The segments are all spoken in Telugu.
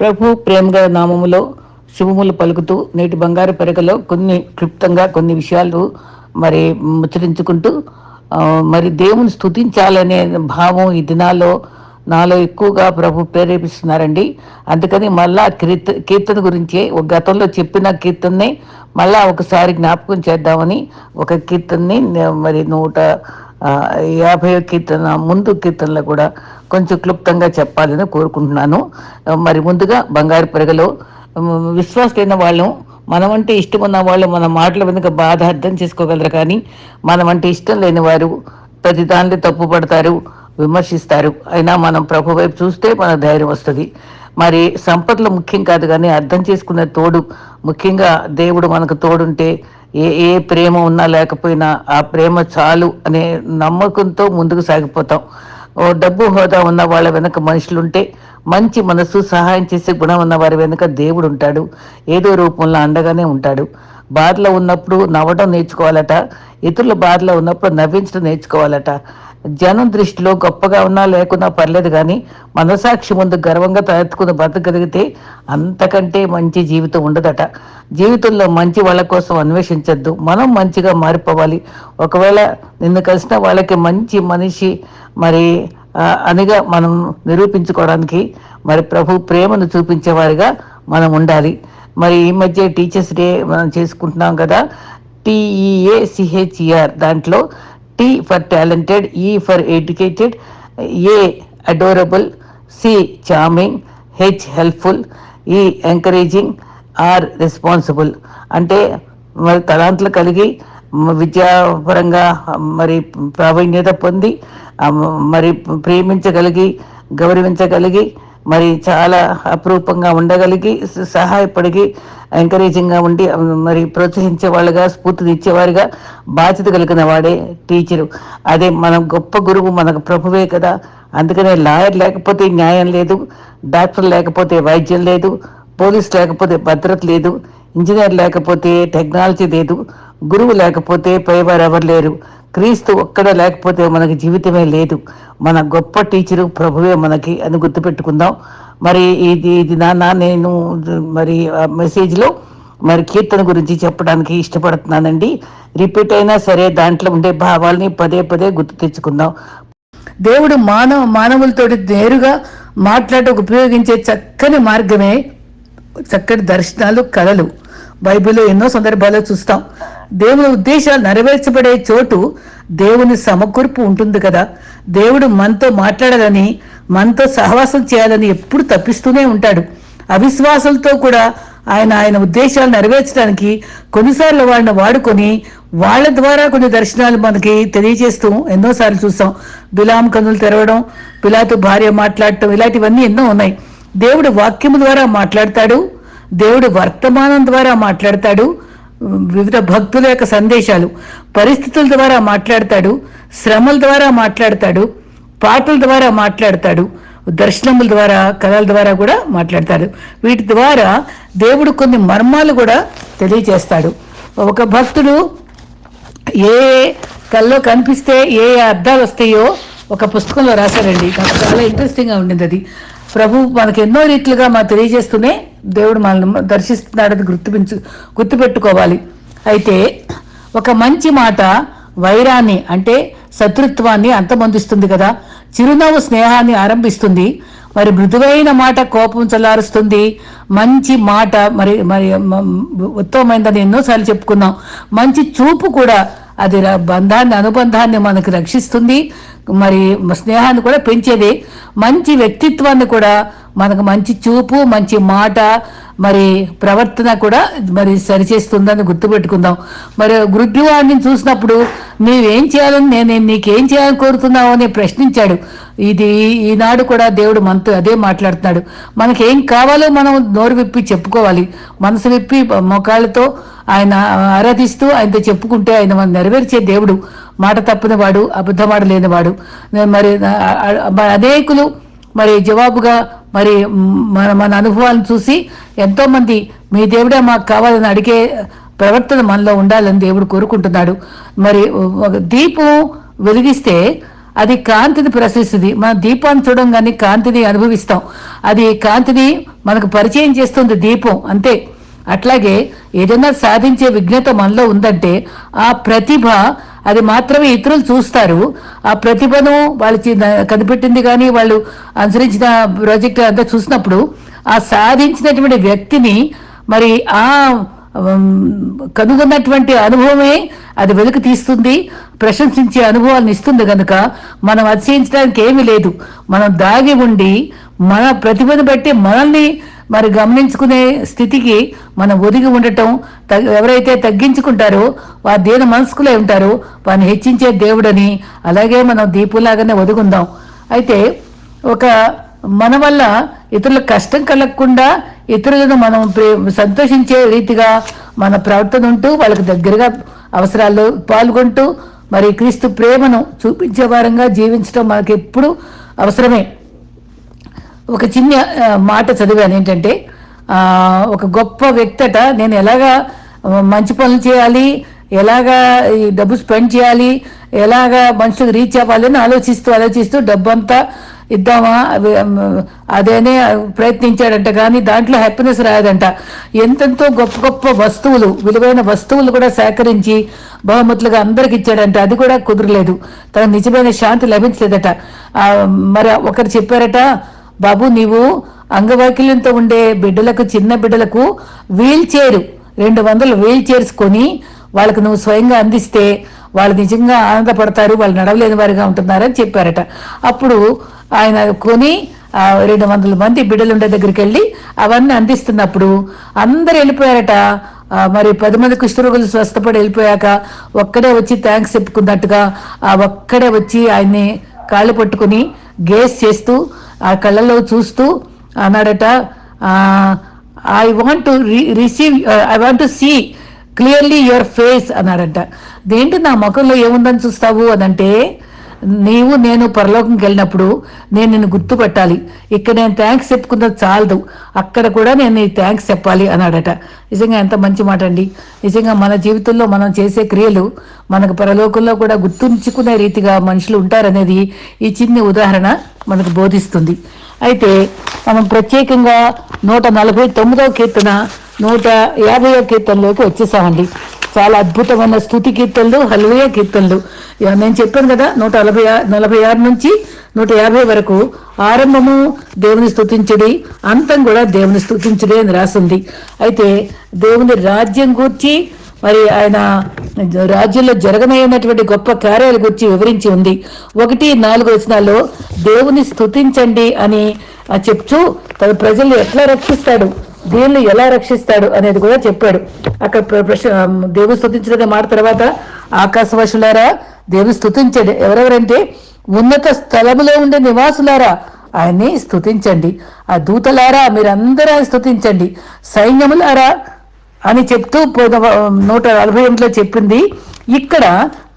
ప్రభు ప్రేమగా నామములో శుభములు పలుకుతూ నేటి బంగారు పెరగలో కొన్ని క్లుప్తంగా కొన్ని విషయాలు మరి ముచ్చరించుకుంటూ మరి దేవుని స్థుతించాలనే భావం ఈ దినాల్లో నాలో ఎక్కువగా ప్రభు ప్రేరేపిస్తున్నారండి. అందుకని మళ్ళా కీర్త కీర్తన గురించి ఒక గతంలో చెప్పిన కీర్తనని మళ్ళా ఒకసారి జ్ఞాపకం చేద్దామని ఒక కీర్తనని మరి నూట యాభై కీర్తన ముందు కీర్తనలో కూడా కొంచెం క్లుప్తంగా చెప్పాలని కోరుకుంటున్నాను. మరి ముందుగా బంగారు పెరగలో విశ్వాసులైన వాళ్ళం మనం అంటే ఇష్టం ఉన్న వాళ్ళు మన మాటల వెనుక బాధ అర్థం చేసుకోగలరు కానీ మనం అంటే ఇష్టం లేని వారు ప్రతి దానిలో తప్పు పడతారు విమర్శిస్తారు. అయినా మనం ప్రభు వైపు చూస్తే మన ధైర్యం వస్తుంది. మరి సంపదలు ముఖ్యం కాదు కానీ అర్థం చేసుకునే తోడు ముఖ్యంగా దేవుడు మనకు తోడుంటే ఏ ఏ ప్రేమ ఉన్నా లేకపోయినా ఆ ప్రేమ చాలు అనే నమ్మకంతో ముందుకు సాగిపోతాం. ఓ డబ్బు హోదా ఉన్న వాళ్ళ వెనక మనుషులుంటే మంచి మనసు సహాయం చేసే గుణం ఉన్న వారి వెనుక దేవుడు ఉంటాడు ఏదో రూపంలో అండగానే ఉంటాడు. బాధలో ఉన్నప్పుడు నవ్వడం నేర్చుకోవాలట ఇతరుల బాధలో ఉన్నప్పుడు నవ్వించడం నేర్చుకోవాలట. జనం దృష్టిలో గొప్పగా ఉన్నా లేకున్నా పర్లేదు కానీ మనసాక్షి ముందు గర్వంగా తలెత్తుకుని బ్రతకగలిగితే అంతకంటే మంచి జీవితం ఉండదట. జీవితంలో మంచి వాళ్ళ కోసం అన్వేషించద్దు. మనం మంచిగా మారిపోవాలి. ఒకవేళ నిన్ను కలిసిన వాళ్ళకి మంచి మనిషి మరి అనిగా మనం నిరూపించుకోవడానికి మరి ప్రభు ప్రేమను చూపించేవారిగా మనం ఉండాలి. మరి ఈ మధ్య టీచర్స్ డే మనం చేసుకుంటున్నాం కదా. T E A C H E R దాంట్లో T for talented E for educated A adorable C charming H helpful E encouraging R responsible. అంటే మరి తలాంతులు కలిగి విద్యాపరంగా మరి ప్రావీణ్యత పొంది మరి ప్రేమించగలిగి గౌరవించగలిగి మరి చాలా అపరూపంగా ఉండగలిగి సహాయపడిగి ఎంకరేజింగ్గా ఉండి మరి ప్రోత్సహించే వాళ్ళుగా స్ఫూర్తినిచ్చేవారుగా బాధ్యత కలిగిన వాడే టీచరు. అదే మనం గొప్ప గురువు మనకు ప్రభువే కదా. అందుకనే లాయర్ లేకపోతే న్యాయం లేదు డాక్టర్ లేకపోతే వైద్యం లేదు పోలీస్ లేకపోతే భద్రత లేదు ఇంజనీర్ లేకపోతే టెక్నాలజీ లేదు గురువు లేకపోతే పైవారు ఎవరు లేరు. క్రీస్తు ఒక్కడ లేకపోతే మనకి జీవితమే లేదు. మన గొప్ప టీచరు ప్రభువే మనకి అని గుర్తుపెట్టుకుందాం. మరి ఇది ఇది నాన్న నేను మరి మెసేజ్లో మరి కీర్తన గురించి చెప్పడానికి ఇష్టపడుతున్నానండి. రిపీట్ అయినా సరే దాంట్లో ఉండే భావాల్ని పదే పదే గుర్తు తెచ్చుకుందాం. దేవుడు మానవ మానవులతో నేరుగా మాట్లాడటం ఉపయోగించే చక్కని మార్గమే చక్కటి దర్శనాలు కళలు. బైబిల్లో ఎన్నో సందర్భాల్లో చూస్తాం. దేవుని ఉద్దేశాలు నెరవేర్చబడే చోటు దేవుని సమకూర్పు ఉంటుంది కదా. దేవుడు మనతో మాట్లాడాలని మనతో సహవాసం చేయాలని ఎప్పుడు తప్పిస్తూనే ఉంటాడు. అవిశ్వాసంతో కూడా ఆయన ఆయన ఉద్దేశాలు నెరవేర్చడానికి కొన్నిసార్లు వాళ్ళని వాడుకొని వాళ్ళ ద్వారా కొన్ని దర్శనాలు మనకి తెలియజేస్తూ ఎన్నోసార్లు చూస్తాం. బిలాం కన్నులు తెరవడం పిలాతు భార్య మాట్లాడటం ఇలాంటివన్నీ ఎన్నో ఉన్నాయి. దేవుడు వాక్యము ద్వారా మాట్లాడతాడు దేవుడు వర్తమానం ద్వారా మాట్లాడతాడు వివిధ భక్తుల యొక్క సందేశాలు పరిస్థితుల ద్వారా మాట్లాడతాడు శ్రమల ద్వారా మాట్లాడతాడు పాటల ద్వారా మాట్లాడతాడు దర్శనముల ద్వారా కళల ద్వారా కూడా మాట్లాడతాడు. వీటి ద్వారా దేవుడు కొన్ని మర్మాలు కూడా తెలియజేస్తాడు. ఒక భక్తుడు ఏ కల్లో కనిపిస్తే ఏ ఏ అర్థాలు వస్తాయో ఒక పుస్తకంలో రాశారండి. నాకు చాలా ఇంట్రెస్టింగ్గా ఉండింది అది. ప్రభు మనకు ఎన్నో రీతిలుగా మాకు తెలియజేస్తూనే దేవుడు మనల్ని దర్శిస్తున్నాడని గుర్తుపించు గుర్తుపెట్టుకోవాలి. అయితే ఒక మంచి మాట వైరాన్ని అంటే శత్రుత్వాన్ని అంతమొందిస్తుంది కదా. చిరునవ్వు స్నేహాన్ని ఆరంభిస్తుంది. మరి మృదువైన మాట కోపం చల్లారుస్తుంది. మంచి మాట మరి మరి ఉత్తమమైందని ఎన్నోసార్లు చెప్పుకున్నాం. మంచి చూపు కూడా అది ర- బంధాన్ని అనుబంధాన్ని మనకు రక్షిస్తుంది. మరి స్నేహాన్ని కూడా పెంచేది. మంచి వ్యక్తిత్వాన్ని కూడా మనకు మంచి చూపు మంచి మాట మరి ప్రవర్తన కూడా మరి సరిచేస్తుందని గుర్తుపెట్టుకుందాం. మరి గురుద్వాడిని చూసినప్పుడు నీవేం చేయాలని నేను నీకేం చేయాలని కోరుతున్నావు అని ప్రశ్నించాడు. ఇది ఈనాడు కూడా దేవుడు మనతో అదే మాట్లాడుతున్నాడు. మనకేం కావాలో మనం నోరు విప్పి చెప్పుకోవాలి. మనసు విప్పి మొకాళ్ళతో ఆయన ఆరాధిస్తూ ఆయనతో చెప్పుకుంటే ఆయన మనం నెరవేర్చే దేవుడు. మాట తప్పని వాడు అబద్ధమాడలేని వాడు. మరి అనేకులు మరి జవాబుగా మరి మన మన అనుభవాలను చూసి ఎంతో మంది మీ దేవుడే మాకు కావాలని అడిగే ప్రవర్తన మనలో ఉండాలని దేవుడు కోరుకుంటున్నాడు. మరి ఒక దీపం వెలిగిస్తే అది కాంతిని ప్రసరిస్తుంది. మన దీపాన్ని చూడంగానే కాంతిని అనుభవిస్తాం. అది కాంతిని మనకు పరిచయం చేస్తుంది దీపం అంతే. అట్లాగే ఏదైనా సాధించే విజ్ఞత మనలో ఉందంటే ఆ ప్రతిభ అది మాత్రమే ఇతరులు చూస్తారు. ఆ ప్రతిభను వాళ్ళు కనిపెట్టింది కానీ వాళ్ళు అనుసరించిన ప్రాజెక్ట్ అంతా చూసినప్పుడు ఆ సాధించినటువంటి వ్యక్తిని మరి ఆ కనుగొన్నటువంటి అనుభవమే అది వెలుగు తీస్తుంది ప్రశంసించే అనుభవాలను ఇస్తుంది కనుక మనం అతిశయించడానికి ఏమీ లేదు. మనం దాగి ఉండి మన ప్రతిభను బట్టి మనల్ని మరి గమనించుకునే స్థితికి మనం ఒదిగి ఉండటం ఎవరైతే తగ్గించుకుంటారో వారు దేని మనసుకులే ఉంటారో వారిని హెచ్చించే దేవుడని అలాగే మనం దీపులాగానే ఒదుగుందాం. అయితే ఒక మన వల్ల ఇతరులకు కష్టం కలగకుండా ఇతరులను మనం సంతోషించే రీతిగా మన ప్రవర్తన ఉంటూ వాళ్ళకి దగ్గరగా అవసరాల్లో పాల్గొంటూ మరి క్రీస్తు ప్రేమను చూపించే వారంగా జీవించడం మనకి ఎప్పుడు అవసరమే. ఒక చిన్న మాట చదివాను ఏంటంటే ఒక గొప్ప వ్యక్తట నేను ఎలాగా మంచి పనులు చేయాలి ఎలాగా ఈ డబ్బు స్పెండ్ చేయాలి ఎలాగా మనుషులకు రీచ్ అవ్వాలి అని ఆలోచిస్తూ ఆలోచిస్తూ డబ్బు అంతా ఇద్దామా అవి, అదేనే ప్రయత్నించాడంట. కానీ దాంట్లో హ్యాపీనెస్ రాదంట ఎంతెంతో గొప్ప గొప్ప వస్తువులు విలువైన వస్తువులు కూడా సేకరించి బహుమతులుగా అందరికి ఇచ్చాడంట. అది కూడా కుదరలేదు. తనకు నిజమైన శాంతి లభించలేదట. మరి ఒకరు చెప్పారట బాబు నీవు అంగవైకల్యంతో ఉండే బిడ్డలకు చిన్న బిడ్డలకు వీల్ చైర్ రెండు వందలు వీల్ చైర్స్ కొని వాళ్ళకు నువ్వు స్వయంగా అందిస్తే వాళ్ళు నిజంగా ఆనందపడతారు వాళ్ళు నడవలేని వారిగా ఉంటున్నారని చెప్పారట. అప్పుడు ఆయన కొని ఆ రెండు వందల మంది బిడ్డలు ఉండే దగ్గరికి వెళ్ళి అవన్నీ అందిస్తున్నప్పుడు అందరు వెళ్ళిపోయారట. మరి పది మంది కుష్ఠరోగులు స్వస్థపడి వెళ్ళిపోయాక ఒక్కడే వచ్చి థ్యాంక్స్ చెప్పుకున్నట్టుగా ఆ ఒక్కడే వచ్చి ఆయన్ని కాళ్ళు పట్టుకుని గేస్ చేస్తూ ఆ కళ్ళలో చూస్తూ అన్నాడట I want to receive I want to see clearly your face అన్నాడంట. దేంటి నా ముఖంలో ఏముందని చూస్తావు? అనంటే నీవు నేను పరలోకంకి వెళ్ళినప్పుడు నేను నిన్ను గుర్తుపట్టాలి. ఇక్కడ నేను థ్యాంక్స్ చెప్పుకున్నది చాలదు. అక్కడ కూడా నేను నీ థ్యాంక్స్ చెప్పాలి అన్నాడట. నిజంగా ఎంత మంచి మాట అండి. నిజంగా మన జీవితంలో మనం చేసే క్రియలు మనకు పరలోకంలో కూడా గుర్తుంచుకునే రీతిగా మనుషులు ఉంటారనేది ఈ చిన్ని ఉదాహరణ మనకు బోధిస్తుంది. అయితే మనం ప్రత్యేకంగా నూట నలభై తొమ్మిదవ కీర్తన నూట యాభైవ కీర్తనలోకి వచ్చేసామండి. చాలా అద్భుతమైన స్థుతి కీర్తనలు హల్వయ కీర్తనలు. ఇక నేను చెప్పాను కదా నూట నలభై ఆ- నలభై ఆరు నుంచి నూట యాభై వరకు ఆరంభము దేవుని స్థుతించుడి అంతం కూడా దేవుని స్థుతించుడి అని రాసింది. అయితే దేవుని రాజ్యం గూర్చి మరి ఆయన రాజ్యంలో జరగనైనటువంటి గొప్ప కార్యాల గురించి వివరించి ఉంది. ఒకటి నాలుగు వచనాల్లో దేవుని స్థుతించండి అని చెప్తూ తన ప్రజల్ని ఎట్లా రక్షిస్తాడు? దీన్ని ఎలా రక్షిస్తాడు అనేది కూడా చెప్పాడు. అక్కడ దేవుని స్థుతించడం మాట తర్వాత ఆకాశవశులారా దేవుని స్థుతించండి ఎవరెవరంటే ఉన్నత స్థలములో ఉండే నివాసులారా ఆయన్ని స్థుతించండి ఆ దూతలారా మీరందరూ ఆయన స్థుతించండి సైన్యములారా అని చెప్తూ నూట నలభై ఎనిమిదిలో చెప్పింది ఇక్కడ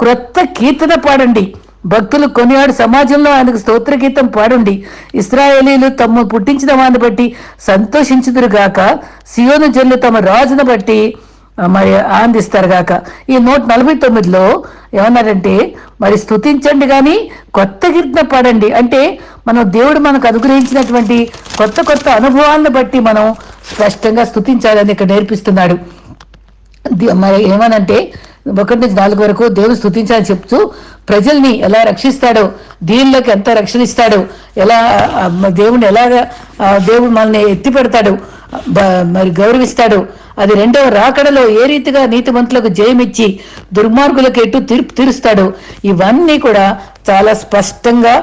క్రొత్త కీర్తన పాడండి. భక్తులు కొనియాడు సమాజంలో ఆయనకు స్తోత్రగీతం పాడండి. ఇస్రాయేలీలు తమ పుట్టించిన వాడిని బట్టి సంతోషించుదురుగాక. సియోను జల్లు తమ రాజును బట్టి మరి ఆనందిస్తారు గాక ఈ నూట నలభై తొమ్మిదిలో ఏమన్నారంటే మరి స్థుతించండి కానీ కొత్త కీర్తన పాడండి. అంటే మనం దేవుడు మనకు అనుగ్రహించినటువంటి కొత్త కొత్త అనుభవాలను బట్టి మనం స్పష్టంగా స్థుతించాలని ఇక్కడ నేర్పిస్తున్నాడు. మరి ఏమనంటే ఒకటి నుంచి నాలుగు వరకు దేవుడు స్థుతించాలని చెప్తూ ప్రజల్ని ఎలా రక్షిస్తాడో దీనిలోకి ఎంత రక్షణ ఇస్తాడో ఎలా దేవుని ఎలాగా దేవుడు మనల్ని ఎత్తి పెడతాడు బ- మరి గౌరవిస్తాడు అది రెండవ రాకడలో ఏ రీతిగా నీతిమంతులకు జయమిచ్చి దుర్మార్గులకు ఎటు తీర్పు తీరుస్తాడు ఇవన్నీ కూడా చాలా స్పష్టంగా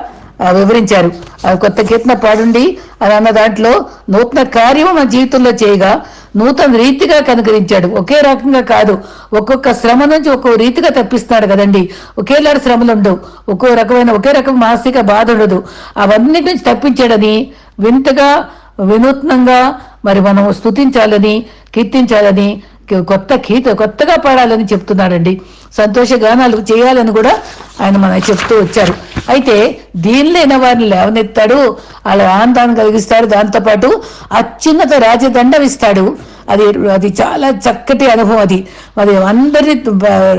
వివరించారు. ఆ కొత్త కీర్తన పాడండి. అని అన్న దాంట్లో నూతన కార్యము మన జీవితంలో చేయగా నూతన రీతిగా కనుగరించాడు ఒకే రకంగా కాదు ఒక్కొక్క శ్రమ నుంచి ఒక్కో రీతిగా తప్పిస్తున్నాడు కదండి. ఒకేలాంటి శ్రమలు ఉండవు. ఒక్కో రకమైన ఒకే రకం మానసిక బాధ ఉండదు. అవన్నిటి నుంచి తప్పించాడని వింతగా వినూత్నంగా మరి మనం స్థుతించాలని కీర్తించాలని కొత్త గీత కొత్తగా పాడాలని చెప్తున్నాడండి. సంతోష గానాలు చేయాలని కూడా ఆయన మన చెప్తూ వచ్చారు. అయితే దీనిలైన వారిని లేవనెత్తాడు వాళ్ళ ఆనందాన్ని కలిగిస్తాడు దాంతోపాటు అత్యున్నత రాజదండం ఇస్తాడు. అది అది చాలా చక్కటి అనుభవం అది. అది అందరి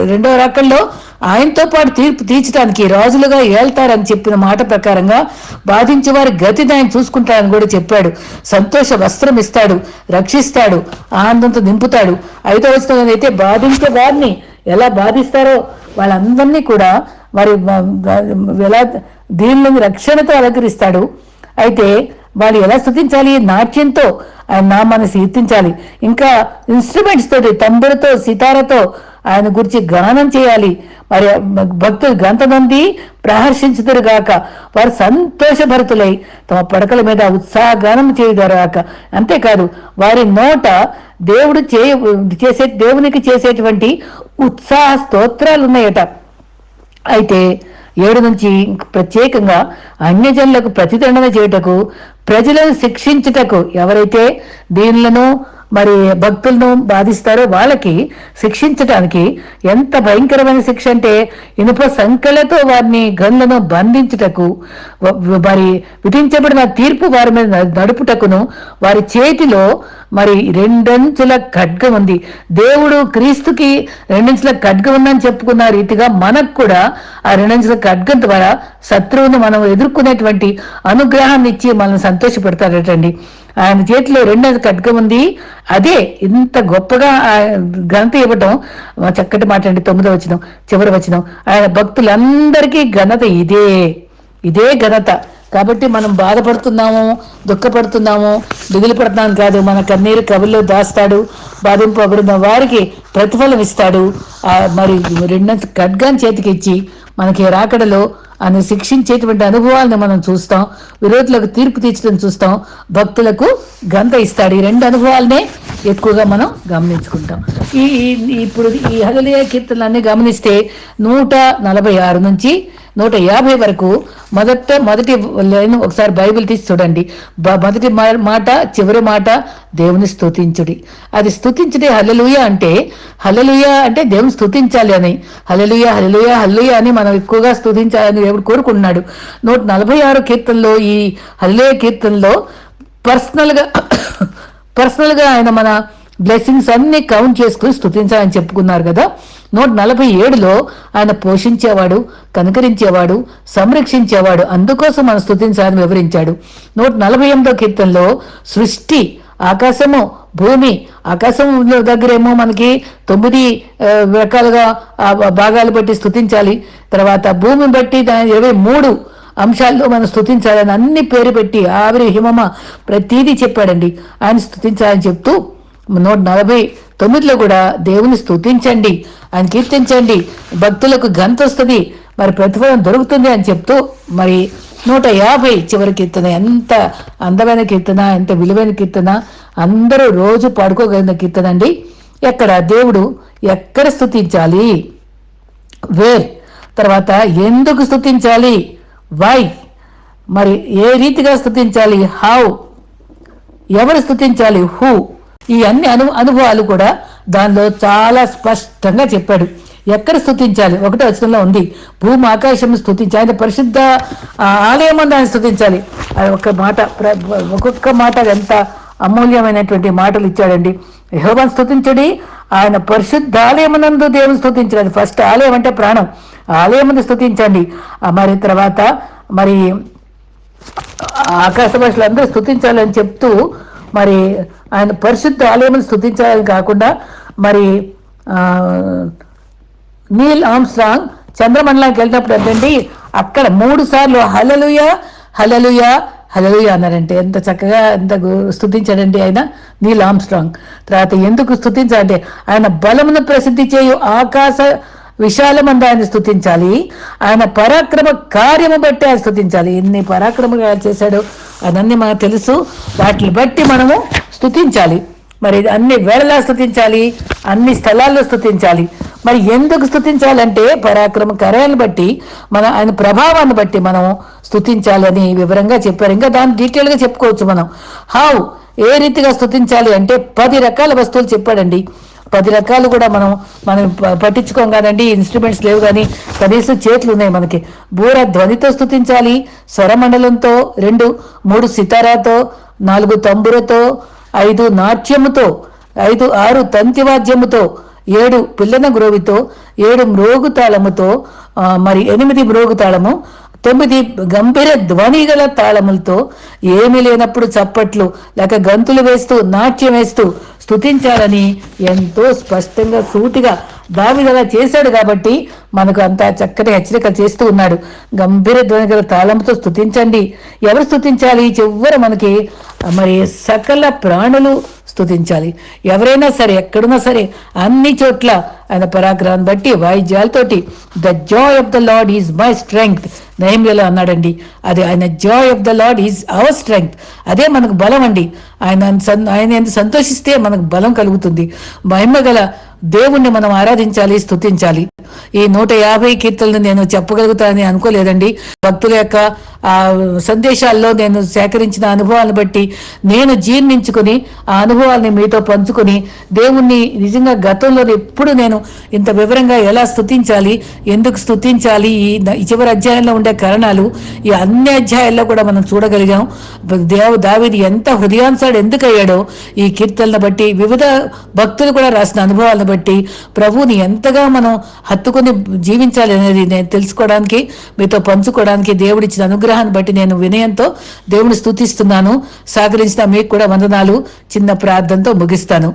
రెండవ రకంలో ఆయనతో పాటు తీర్పు తీర్చడానికి రాజులుగా ఏళ్తారని చెప్పిన మాట ప్రకారంగా బాధించే వారి గతిని ఆయన చూసుకుంటాడని కూడా చెప్పాడు. సంతోష వస్త్రం ఇస్తాడు రక్షిస్తాడు ఆనందంతో నింపుతాడు. ఐదో వచనం అయితే బాధించే వారిని ఎలా బాధిస్తారో వాళ్ళందరినీ కూడా వారి ఎలా దీనిలోని రక్షణతో అలంకరిస్తాడు. అయితే వాళ్ళు ఎలా స్థుతించాలి? నాట్యంతో ఆయన నామాన్ని కీర్తించాలి. ఇంకా ఇన్స్ట్రుమెంట్స్ తోటి తంబులతో సితారతో ఆయన గురించి గానం చేయాలి. మరి భక్తులు గంతమంది ప్రహర్షించుదురుగాక? వారు సంతోషభరితులై తమ పడకల మీద ఉత్సాహగానం చేయుదరుగాక. అంతేకాదు వారి నోట దేవుడు చే చేసే దేవునికి చేసేటువంటి ఉత్సాహ స్తోత్రాలు ఉన్నాయట అయితే ఏడు నుంచి ప్రత్యేకంగా అన్యజనులకు ప్రతిదండన చేయుటకు ప్రజలను శిక్షించుటకు ఎవరైతే దీనులను మరి భక్తులను బాధిస్తారో వాళ్ళకి శిక్షించటానికి ఎంత భయంకరమైన శిక్ష అంటే ఇనుప సంఖ్యలతో వారిని గన్లను బంధించుటకు మరి విధించబడిన తీర్పు వారి మీద నడుపుటకును వారి చేతిలో మరి రెండంచుల ఖడ్గం ఉంది. దేవుడు క్రీస్తుకి రెండంచుల ఖడ్గం ఉందని చెప్పుకున్న రీతిగా మనకు కూడా ఆ రెండంచుల ఖడ్గం ద్వారా శత్రువును మనం ఎదుర్కొనేటువంటి అనుగ్రహాన్ని ఇచ్చి మనల్ని సంతోషపెడతాడటండి ఆయన చేతిలో రెండో ఖడ్గం ఉంది. అదే ఇంత గొప్పగా ఘనత ఇవ్వటం చక్కటి మాట అండి తొమ్మిదో వచ్చిన చివరి వచ్చిన ఆయన భక్తులందరికీ ఘనత ఇదే. ఇదే ఘనత. కాబట్టి మనం బాధపడుతున్నాము దుఃఖపడుతున్నాము దిగులు పడుతున్నాం కాదు. మన కన్నీరు కవుల్లో దాస్తాడు బాధింపబడిన వారికి ప్రతిఫలం ఇస్తాడు. మరి రెండంత ఖడ్గాన్ చేతికిచ్చి మనకి రాకడలో అని శిక్షించేటువంటి అనుభవాలను మనం చూస్తాం. విరోధులకు తీర్పు తీర్చడం చూస్తాం. భక్తులకు గంత ఇస్తాడు. ఈ రెండు అనుభవాలనే ఎక్కువగా మనం గమనించుకుంటాం. ఈ ఇప్పుడు ఈ హగలియ కీర్తనలన్నీ గమనిస్తే నూట నలభై ఆరు నుంచి నూట యాభై వరకు మొదట మొదటి లైన్ ఒకసారి బైబిల్ తీసి చూడండి. మొదటి మాట చివరి మాట దేవుని స్తుతించుడి. అది స్తుతించుడి హలలుయ అంటే హలలుయ అంటే దేవుని స్తుతించాలి అని. హలలుయ హలలుయ హల్లుయ అని మనం ఎక్కువగా స్తుతించాలని దేవుడు కోరుకుంటున్నాడు. నూట నలభై ఆరు కీర్తనలో ఈ హల్లే కీర్తనలో పర్సనల్గా పర్సనల్గా ఆయన మన బ్లెస్సింగ్స్ అన్ని కౌంట్ చేసుకుని స్థుతించాలని చెప్పుకున్నారు కదా. నూట నలభై ఏడులో ఆయన పోషించేవాడు కనుకరించేవాడు సంరక్షించేవాడు అందుకోసం మనం స్థుతించాలని వివరించాడు. నూట నలభై ఎనిమిదో కీర్తనలో సృష్టి ఆకాశము భూమి ఆకాశం దగ్గరేమో మనకి తొమ్మిది రకాలుగా భాగాలు బట్టి స్థుతించాలి. తర్వాత భూమిని బట్టి ఇరవై మూడు అంశాల్లో మనం స్థుతించాలని అన్ని పేరు పెట్టి ఆవిరి హిమమ ప్రతీది చెప్పాడండి. ఆయన స్థుతించాలని చెప్తూ నూట నలభై తొమ్మిదిలో కూడా దేవుని స్థుతించండి. ఆయన కీర్తించండి. భక్తులకు గంత వస్తుంది. మరి ప్రతిఫలం దొరుకుతుంది అని చెప్తూ మరి నూట యాభై చివరి కీర్తన ఎంత అందమైన కీర్తన ఎంత విలువైన కీర్తన అందరూ రోజు పాడుకోగలిగిన కీర్తన అండి. ఎక్కడ దేవుడు ఎక్కడ స్థుతించాలి వేర్. తర్వాత ఎందుకు స్థుతించాలి వై. మరి ఏ రీతిగా స్థుతించాలి హౌ. ఎవరు స్థుతించాలి హూ. ఈ అన్ని అను అనుభవాలు కూడా దానిలో చాలా స్పష్టంగా చెప్పాడు. ఎక్కడ స్థుతించాలి ఒకటే వచనంలో ఉంది. భూమి ఆకాశం స్థుతించాలి ఆయన పరిశుద్ధ ఆలయం దాన్ని స్థుతించాలి ఒక మాట ఒక్కొక్క మాట ఎంత అమూల్యమైనటువంటి మాటలు ఇచ్చాడండి. యహోబాన్ స్థుతించడి ఆయన పరిశుద్ధ ఆలయమునందు దేవుని స్థుతించాలి ఫస్ట్ ఆలయం అంటే ప్రాణం. ఆలయముందు స్థుతించండి మరి తర్వాత మరి ఆకాశ భాషలు అందరూ స్థుతించాలని చెప్తూ మరి ఆయన పరిశుద్ధ ఆలయం స్థుతించాలని కాకుండా మరి నీల్ ఆమ్స్ట్రాంగ్ చంద్రమండలానికి వెళ్ళినప్పుడు ఏంటండి అక్కడ మూడు సార్లు హలలుయ హలలుయ హలలుయ అన్నారంటే ఎంత చక్కగా ఎంత స్థుతించాడండి ఆయన నీల్ ఆమ్స్ట్రాంగ్ తర్వాత ఎందుకు స్థుతించాలంటే ఆయన బలమును ప్రసిద్ధి చేయు ఆకాశ విశాలమంద ఆయన స్థుతించాలి ఆయన పరాక్రమ కార్యము బట్టి ఆయన స్థుతించాలి ఎన్ని పరాక్రమంగా చేశాడో అదన్నీ మనకు తెలుసు. వాటిని బట్టి మనము స్థుతించాలి మరి అన్ని వేళలా స్థుతించాలి అన్ని స్థలాల్లో స్థుతించాలి మరి ఎందుకు స్థుతించాలంటే పరాక్రమ కార్యాలను బట్టి మన ఆయన ప్రభావాన్ని బట్టి మనం స్థుతించాలని వివరంగా చెప్పారు. ఇంకా దాన్ని డీటెయిల్గా చెప్పుకోవచ్చు మనం. హౌ ఏ రీతిగా స్థుతించాలి అంటే పది రకాల వస్తువులు చెప్పాడండి. పది రకాలు కూడా మనం మనం పట్టించుకోం కాదండి. ఇన్స్ట్రుమెంట్స్ లేవు కానీ కనీసం చేతులు ఉన్నాయి మనకి. బూర ధ్వనితో స్థుతించాలి స్వరమండలంతో రెండు మూడు సితారాతో నాలుగు తంబురతో ఐదు నాట్యముతో ఐదు ఆరు తంతివాద్యముతో ఏడు పిల్లన గ్రోవితో ఏడు మ్రోగు తాళముతో మరి ఎనిమిది మ్రోగు తాళము తొమ్మిది గంభీర ధ్వని గల తాళములతో ఏమీ లేనప్పుడు చప్పట్లు లేక గంతులు వేస్తూ నాట్యం వేస్తూ స్తుతించాలని ఎంతో స్పష్టంగా సూటిగా దావిదలా చేశాడు కాబట్టి మనకు అంత చక్కటి హెచ్చరిక చేస్తూ ఉన్నాడు. గంభీర ధ్వని గల తాళంతో స్తుతించండి. ఎవరు స్థుతించాలి చివర మనకి మరి సకల ప్రాణులు స్థుతించాలి ఎవరైనా సరే ఎక్కడున్నా సరే అన్ని చోట్ల ఆయన పరాక్రమాన్ని బట్టి వాయిద్యాలతోటి the joy of the lord is my strength నైమ్యలో అన్నాడండి. అది ఆయన joy of the lord is our strength అదే మనకు బలం అండి. ఆయన ఆయన ఎంత సంతోషిస్తే మనకు బలం కలుగుతుంది. మహిమ గల దేవుణ్ణి మనం ఆరాధించాలి స్థుతించాలి ఈ నూట యాభై కీర్తనలు నేను చెప్పగలుగుతానని అనుకోలేదండి. భక్తుల యొక్క సందేశాల్లో నేను సేకరించిన అనుభవాలను బట్టి నేను జీర్ణించుకుని ఆ అనుభవాల్ని మీతో పంచుకుని దేవుణ్ణి నిజంగా గతంలో ఎప్పుడు నేను ఇంత వివరంగా ఎలా స్థుతించాలి ఎందుకు స్థుతించాలి ఈ చివరి అధ్యాయంలో ఉండే కారణాలు ఈ అన్ని అధ్యాయాల్లో కూడా మనం చూడగలిగాం. దేవ దావిది ఎంత హృదయాంశాడు ఎందుకు అయ్యాడో ఈ కీర్తనను బట్టి వివిధ భక్తులు కూడా రాసిన అనుభవాలను బట్టి ప్రభువుని ఎంతగా మనం హత్తుకుని జీవించాలి అనేది నేను తెలుసుకోవడానికి మీతో పంచుకోవడానికి దేవుడిచ్చిన అనుగ్రహాన్ని బట్టి నేను వినయంతో దేవుని స్థుతిస్తున్నాను సహకరించిన మీకు కూడా వందనాలు. చిన్న ప్రార్థనతో ముగిస్తాను.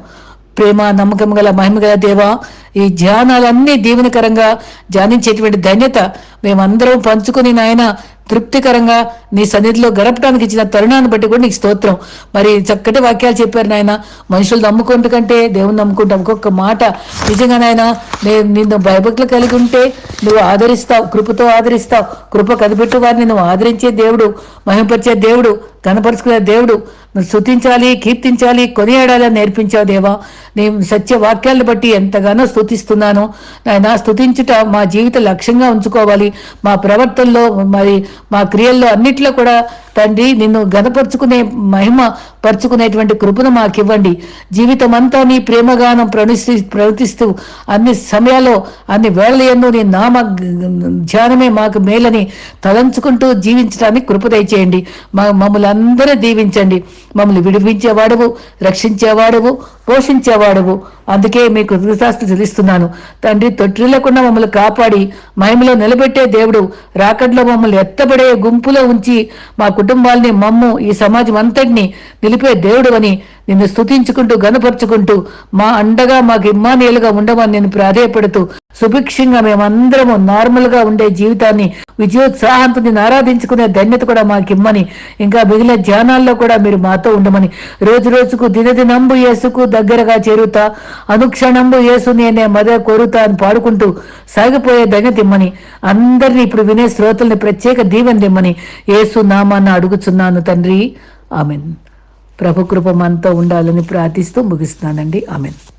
ప్రేమ నమ్మకం గల మహిమ గల దేవా ఈ ధ్యానాలన్నీ దీవెనకరంగా ధ్యానించేటువంటి ధన్యత మేమందరం పంచుకుని నాయన తృప్తికరంగా నీ సన్నిధిలో గడపడానికి ఇచ్చిన తరుణాన్ని బట్టి కూడా నీకు స్తోత్రం. మరి చక్కటి వాక్యాలు చెప్పారు నాయన. మనుషులు నమ్ముకుంటు కంటే దేవుని నమ్ముకుంటాం. ఒక్కొక్క మాట. నిజంగా నాయన నేను నిన్ను భయభక్తులు కలిగి ఉంటే నువ్వు ఆదరిస్తావు కృపతో ఆదరిస్తావు. కృప కదిపెట్టు వారిని నువ్వు ఆదరించే దేవుడు మహింపరిచే దేవుడు కనపరుచుకునే దేవుడు. నువ్వు శృతించాలి కీర్తించాలి కొనియాడాలని నేర్పించావు దేవా. నీ సత్య వాక్యాలను బట్టి ఎంతగానో స్థుతిస్తున్నాను. నాయన స్తుతించుట మా జీవిత లక్ష్యంగా ఉంచుకోవాలి. మా ప్రవర్తనలో మరి మా క్రియల్లో అన్నిట్లో కూడా తండ్రి నిన్ను గనపరుచుకునే మహిమ పరుచుకునేటువంటి కృపను మాకు ఇవ్వండి జీవితం అంతా నీ ప్రేమగానం ప్రవర్తి ప్రవర్తిస్తూ అన్ని సమయాల్లో అన్ని వేళ ఎందు నీ నామ ధ్యానమే మాకు మేలని తలంచుకుంటూ జీవించడానికి కృప దయచేయండి. మా మమ్మల్ని అందరూ దీవించండి. మమ్మల్ని విడిపించేవాడవు రక్షించేవాడువు పోషించేవాడవు. అందుకే మీకు కృతజ్ఞతాస్తులు చెల్లిస్తున్నాను. తండ్రి తొట్టిల్లకుండా మమ్మల్ని కాపాడి మహిమలో నిలబెట్టే దేవుడు రాకడ్లో మమ్మల్ని ఎత్తబడే గుంపులో ఉంచి మా కుటుంబాల్ని మమ్ము ఈ సమాజం అంతటిని నిలిపే దేవుడు అని నిన్ను స్తుతించుకుంటూ గనపరుచుకుంటూ మా అండగా మాకు ఇమ్మానియలుగా ఉండమని నేను ప్రాధేయపడుతూ సుభిక్షంగా మేమందరము నార్మల్గా ఉండే జీవితాన్ని విజయోత్సాహంతో నేను ఆరాధించుకునే ధన్యత కూడా మాకిమ్మని ఇంకా మిగిలిన ధ్యానాల్లో కూడా మీరు మాతో ఉండమని. రోజు రోజుకు దినదినంబు యేసుకు దగ్గరగా చేరుతా అనుక్షణంబు యేసు నేనే మద కోరుతా అని పాడుకుంటూ సాగిపోయే ధన్యత ఇమ్మని. అందరినీ ఇప్పుడు వినే శ్రోతల్ని ప్రత్యేక దీవెన ఇమ్మని. యేసు నామాన్న అడుగుచున్నాను తండ్రి. ఆమెన్. ప్రభు కృప మనతో ఉండాలని ప్రార్థిస్తూ ముగిస్తున్నానండి. ఆమెన్.